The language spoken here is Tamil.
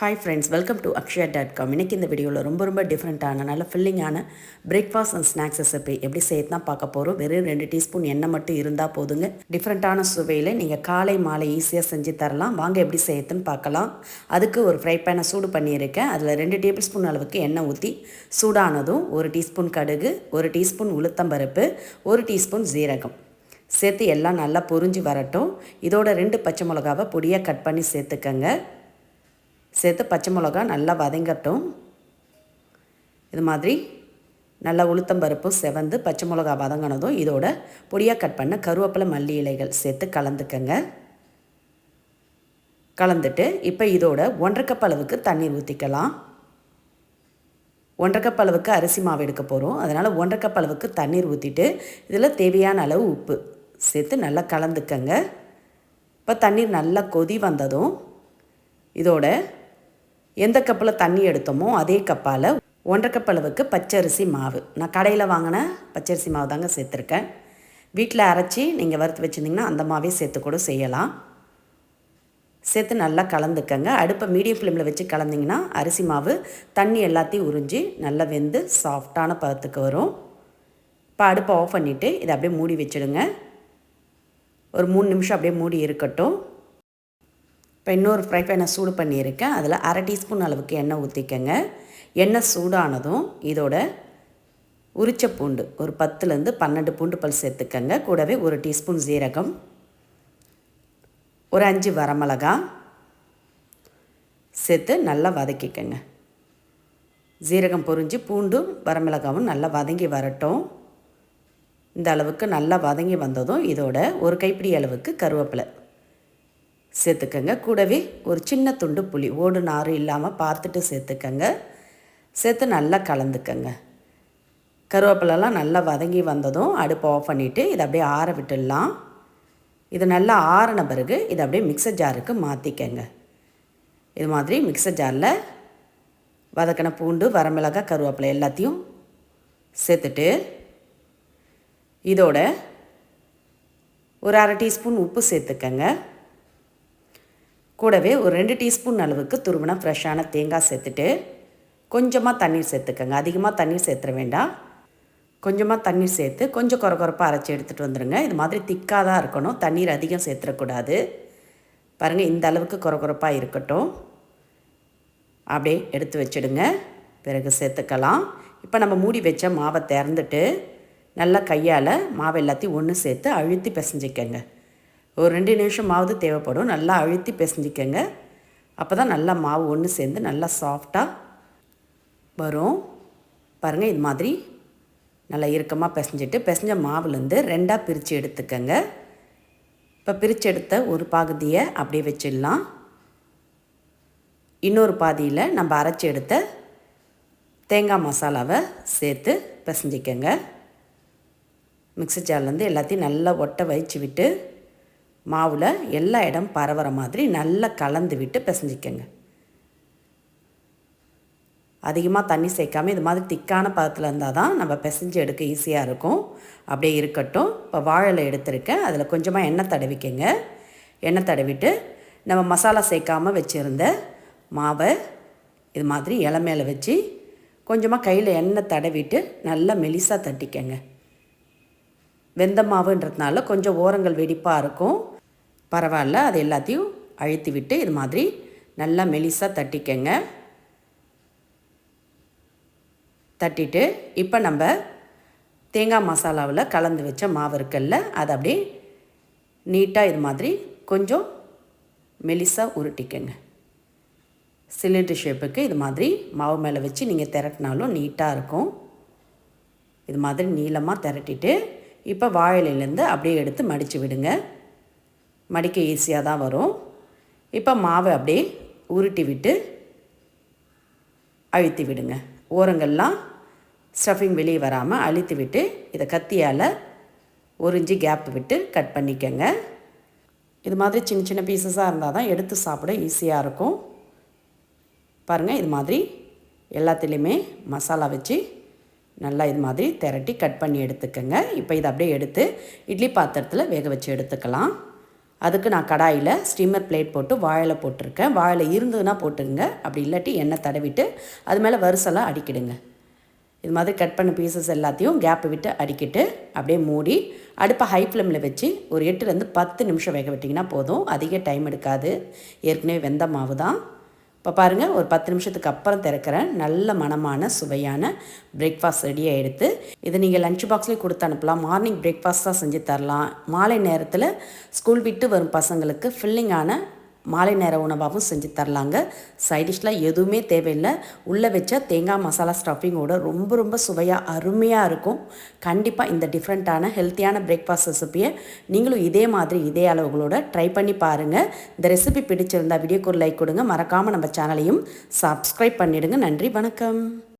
Hi friends welcome to Akshaya dot com இன்றைக்கி இந்த வீடியோவில் ரொம்ப ரொம்ப டிஃப்ரெண்ட்டான நல்ல ஃபில்லிங்கான பிரேக்ஃபாஸ்ட் அண்ட் ஸ்நாக்ஸ் ரெசிபி எப்படி செய்யறது தான் பார்க்க போகிறோம் வெறும் ரெண்டு டீஸ்பூன் எண்ணெய் மட்டும் இருந்தால் போதுங்க. டிஃப்ரெண்ட்டான சுவையில் நீங்கள் காலை மாலை ஈஸியாக செஞ்சு தரலாம். வாங்க எப்படி செய்யறதுன்னு பார்க்கலாம். அதுக்கு ஒரு ஃப்ரை பேனை சூடு பண்ணியிருக்கேன். அதில் ரெண்டு டேபிள் ஸ்பூன் அளவுக்கு எண்ணெய் ஊற்றி சூடானதும் ஒரு டீஸ்பூன் கடுகு ஒரு டீஸ்பூன் உளுத்தம்பருப்பு ஒரு டீஸ்பூன் ஜீரகம் சேர்த்து எல்லாம் நல்லா பொரிஞ்சு வரட்டும். இதோட ரெண்டு பச்சை மிளகாவை பொடியாக கட் பண்ணி சேர்த்துக்கங்க. சேர்த்து பச்சை மிளகா நல்லா வதங்கட்டும். இது மாதிரி நல்லா உளுத்தம்பருப்பும் செவந்து பச்சை மிளகா வதங்கினதும் இதோட பொடியாக கட் பண்ண கருவேப்பிலை மல்லி இலைகள் சேர்த்து கலந்துக்கங்க. கலந்துட்டு இப்போ இதோட ஒன்றரை கப் அளவுக்கு தண்ணீர் ஊற்றிக்கலாம் ஒன்றரை கப் அளவுக்கு அரிசி மாவு எடுக்க போகிறோம் அதனால் ஒன்றரை கப் அளவுக்கு தண்ணீர் ஊற்றிட்டு இதில் தேவையான அளவு உப்பு சேர்த்து நல்லா கலந்துக்கங்க. இப்போ தண்ணீர் நல்லா கொதி வந்ததும் இதோட எந்த கப்பில் தண்ணி எடுத்தோமோ அதே கப்பால் ஒன்றரை கப் அளவுக்கு பச்சரிசி மாவு. நான் கடையில் வாங்கின பச்சரிசி மாவு தாங்க சேர்த்துருக்கேன். வீட்டில் அரைச்சி நீங்கள் வறுத்து வச்சுருந்திங்கன்னா அந்த மாவே சேர்த்து கூட செய்யலாம். சேர்த்து நல்லா கலந்துக்கங்க. அடுப்பை மீடியம் ஃப்ளேமில் வச்சு கலந்திங்கன்னா அரிசி மாவு தண்ணி எல்லாத்தையும் உறிஞ்சி நல்லா வெந்து சாஃப்டான பதத்துக்கு வரும். இப்போ அடுப்பை ஆஃப் பண்ணிவிட்டு இதை அப்படியே மூடி வச்சுடுங்க. ஒரு மூணு நிமிஷம் அப்படியே மூடி இருக்கட்டும். இப்போ இன்னொரு ஃப்ரை பேனை சூடு பண்ணியிருக்கேன். அதில் அரை டீஸ்பூன் அளவுக்கு எண்ணெய் ஊற்றிக்கங்க. எண்ணெய் சூடானதும் இதோட உரிச்ச பூண்டு ஒரு பத்துலேருந்து பன்னெண்டு பூண்டு பல் சேர்த்துக்கங்க. கூடவே ஒரு டீஸ்பூன் ஜீரகம் ஒரு அஞ்சு வரமிளகா சேர்த்து நல்லா வதக்கிக்கங்க. ஜீரகம் பொறிஞ்சு பூண்டும் வரமிளகாவும் நல்லா வதங்கி வரட்டும். இந்த அளவுக்கு நல்லா வதங்கி வந்ததும் இதோட ஒரு கைப்பிடி அளவுக்கு கருவேப்பிலை. சேர்த்துக்கங்க. கூடவே ஒரு சின்ன துண்டு புளி ஓடு நாறு இல்லாமல் பார்த்துட்டு சேர்த்துக்கங்க. சேர்த்து நல்லா கலந்துக்கங்க. கருவேப்பிலெல்லாம் நல்லா வதங்கி வந்ததும் அடுப்பை ஆஃப் பண்ணிவிட்டு இதை அப்படியே ஆற விட்டுடலாம். இது நல்லா ஆறின பிறகு இதை அப்படியே மிக்சர் ஜாருக்கு மாற்றிக்கங்க இது மாதிரி மிக்சர் ஜாரில் வதக்கின பூண்டு வரமிளகாய் கருவேப்பிலை எல்லாத்தையும் சேர்த்துட்டு இதோட ஒரு அரை டீஸ்பூன் உப்பு சேர்த்துக்கங்க. கூடவே ஒரு ரெண்டு டீஸ்பூன் அளவுக்கு துருவின ஃப்ரெஷ்ஷான தேங்காய் சேர்த்துட்டு கொஞ்சமாக தண்ணீர் சேர்த்துக்கோங்க. அதிகமாக தண்ணீர் சேர்த்துற வேண்டாம். கொஞ்சமாக தண்ணீர் சேர்த்து கொஞ்சம் குறை குறைப்பாக அரைச்சி எடுத்துகிட்டு வந்துடுங்க இது மாதிரி திக்காக தான் இருக்கணும். தண்ணீர் அதிகம் சேர்த்துடக்கூடாது பாருங்கள் இந்த அளவுக்கு குறை குறைப்பாக இருக்கட்டும். அப்படியே எடுத்து வச்சிடுங்க. பிறகு சேர்த்துக்கலாம். இப்போ நம்ம மூடி வச்ச மாவை திறந்துட்டு நல்லா கையால் மாவை எல்லாத்தையும் ஒன்று சேர்த்து அழுத்தி பிசைஞ்சிக்கங்க. ஒரு ரெண்டு நிமிஷமாவது தேவைப்படும். நல்லா அழுத்தி பிசைஞ்சிக்கங்க. அப்போ தான் நல்லா மாவு ஒன்று சேர்ந்து நல்லா சாஃப்டாக வரும். பாருங்கள் இது மாதிரி நல்லா இறுக்கமாக பிசைஞ்சிட்டு பிசைஞ்ச மாவுலேருந்து ரெண்டாக பிரித்து எடுத்துக்கங்க. இப்போ பிரித்து எடுத்த ஒரு பகுதியை அப்படியே வச்சிடலாம். இன்னொரு பாதியில் நம்ம அரைச்சி எடுத்த தேங்காய் மசாலாவை சேர்த்து பிசைஞ்சிக்கங்க. மிக்ஸி ஜார்லேருந்து எல்லாத்தையும் நல்லா ஒட்ட வச்சு விட்டு மாவில் எல்லா இடம் பரவுற மாதிரி நல்லா கலந்து விட்டு பிசைஞ்சிக்கங்க. அதிகமாக தண்ணி சேர்க்காம இது மாதிரி திக்கான பதத்தில் இருந்தால் தான் நம்ம பிசைஞ்சு எடுக்க ஈஸியாக இருக்கும். அப்படியே இருக்கட்டும். இப்போ வாழலை எடுத்திருக்கேன். அதில் கொஞ்சமாக எண்ணெய் தடவிக்கங்க. எண்ணெய் தடவிட்டு நம்ம மசாலா சேர்க்காமல் வச்சுருந்த மாவை இது மாதிரி இலை மேலே வச்சு கொஞ்சமாக கையில் எண்ணெய் தடவிட்டு நல்லா மெலிசாக தட்டிக்கங்க. வெந்த மாவுன்றதுனால கொஞ்சம் ஓரங்கள் வெடிப்பாக இருக்கும். பரவாயில்ல அது எல்லாத்தையும் அழுத்தி விட்டு இது மாதிரி நல்லா மெலிசாக தட்டிக்கங்க. தட்டிட்டு இப்போ நம்ம தேங்காய் மசாலாவில் கலந்து வச்ச மாவு இருக்குல்ல அதை அப்படியே நீட்டாக இது மாதிரி கொஞ்சம் மெலிசாக உருட்டிக்கங்க. சிலிண்டர் ஷேப்புக்கு இது மாதிரி மாவு மேலே வச்சு நீங்கள் திரட்டினாலும் நீட்டாக இருக்கும். இது மாதிரி நீளமாக திரட்டிட்டு இப்போ வாழையிலேருந்து அப்படியே எடுத்து மடித்து விடுங்க. மடிக்க ஈஸியாக தான் வரும். இப்போ மாவை அப்படியே உருட்டி விட்டு அழுத்தி விடுங்க. ஓரங்கள்லாம் ஸ்டஃபிங் வெளியே வராமல் அழுத்தி விட்டு இதை கத்தியால் ஒரு இன்ச்சு கேப் விட்டு கட் பண்ணிக்கோங்க. இது மாதிரி சின்ன சின்ன பீசஸாக இருந்தால் தான் எடுத்து சாப்பிட ஈஸியாக இருக்கும். பாருங்கள் இது மாதிரி எல்லாத்துலேயுமே மசாலா வச்சு நல்லா இது மாதிரி திரட்டி கட் பண்ணி எடுத்துக்கோங்க. இப்போ இதை அப்படியே எடுத்து இட்லி பாத்திரத்தில் வேக வச்சு எடுத்துக்கலாம். அதுக்கு நான் கடாயில் ஸ்டீமர் பிளேட் போட்டு வாழை போட்டிருக்கேன். வாழை இருந்ததுன்னா போட்டுங்க அப்படி இல்லாட்டி எண்ணெய் தடவிட்டு அது மேலே வரிசலாக அடிக்கிடுங்க. இது மாதிரி கட் பண்ண பீசஸ் எல்லாத்தையும் கேப்பு விட்டு அடிக்கிட்டு அப்படியே மூடி அடுப்பை ஹை ஃப்ளேமில் வச்சு ஒரு எட்டுலேருந்து பத்து நிமிஷம் வேக விட்டிங்கன்னா போதும். அதிக டைம் எடுக்காது. ஏற்கனவே வெந்த மாவு தான். இப்போ பாருங்கள் ஒரு பத்து நிமிஷத்துக்கு அப்புறம் திறக்கிறேன். நல்ல மனமான சுவையான பிரேக்ஃபாஸ்ட் ரெடியாக எடுத்து இதை நீங்கள் லஞ்ச் பாக்ஸ்லேயே கொடுத்து அனுப்பலாம். மார்னிங் பிரேக்ஃபாஸ்ட்டாக செஞ்சு தரலாம். மாலை நேரத்தில் ஸ்கூல் விட்டு வரும் பசங்களுக்கு ஃபில்லிங்கான மாலை நேர உணவாகவும் செஞ்சு தரலாங்க. சைடிஷ்லாம் எதுவுமே தேவையில்லை. உள்ளே வச்ச தேங்காய் மசாலா ஸ்டஃபிங்கோட ரொம்ப ரொம்ப சுவையாக அருமையாக இருக்கும். கண்டிப்பாக இந்த டிஃப்ரெண்ட்டான ஹெல்த்தியான பிரேக்ஃபாஸ்ட் ரெசிபியை நீங்களும் இதே மாதிரி இதே அளவுகளோட ட்ரை பண்ணி பாருங்கள் இந்த ரெசிபி பிடிச்சிருந்தா வீடியோக்கு ஒரு லைக் கொடுங்க. மறக்காமல் நம்ம சேனலையும் சப்ஸ்கிரைப் பண்ணிவிடுங்க நன்றி வணக்கம்.